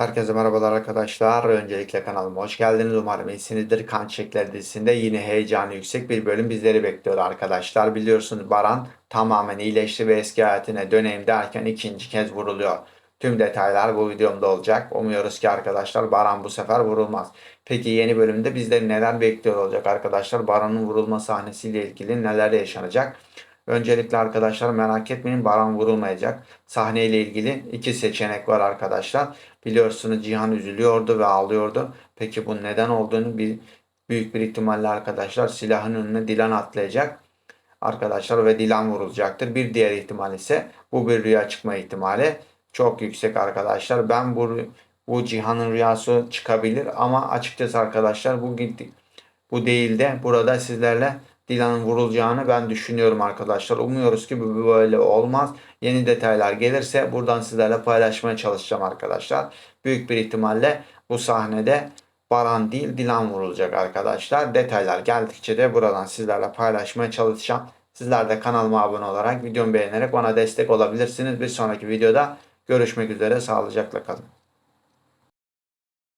Herkese merhabalar arkadaşlar. Öncelikle kanalıma hoş geldiniz. Umarım iyisinizdir. Kan Çiçekleri dizisinde yine heyecanı yüksek bir bölüm bizleri bekliyor arkadaşlar. Biliyorsunuz Baran tamamen iyileşti ve eski hayatına döneyim derken ikinci kez vuruluyor. Tüm detaylar bu videomda olacak. Umuyoruz ki arkadaşlar Baran bu sefer vurulmaz. Peki yeni bölümde bizleri neler bekliyor olacak arkadaşlar? Baran'ın vurulma sahnesiyle ilgili neler yaşanacak? Öncelikle arkadaşlar merak etmeyin Baran vurulmayacak. Sahneyle ilgili iki seçenek var arkadaşlar. Biliyorsunuz Cihan üzülüyordu ve ağlıyordu. Peki bu neden olduğunu bir büyük bir ihtimalle arkadaşlar silahın önüne Dilan atlayacak. Arkadaşlar ve Dilan vurulacaktır. Bir diğer ihtimal ise bu bir rüya çıkma ihtimali çok yüksek arkadaşlar. Ben bu bu Cihan'ın rüyası çıkabilir ama açıkçası arkadaşlar bu gitti. Bu değil de burada sizlerle Dilan'ın vurulacağını ben düşünüyorum arkadaşlar. Umuyoruz ki bu böyle olmaz. Yeni detaylar gelirse buradan sizlerle paylaşmaya çalışacağım arkadaşlar. Büyük bir ihtimalle bu sahnede Baran değil Dilan vurulacak arkadaşlar. Detaylar geldikçe de buradan sizlerle paylaşmaya çalışacağım. Sizler de kanalıma abone olarak videomu beğenerek bana destek olabilirsiniz. Bir sonraki videoda görüşmek üzere. Sağlıcakla kalın.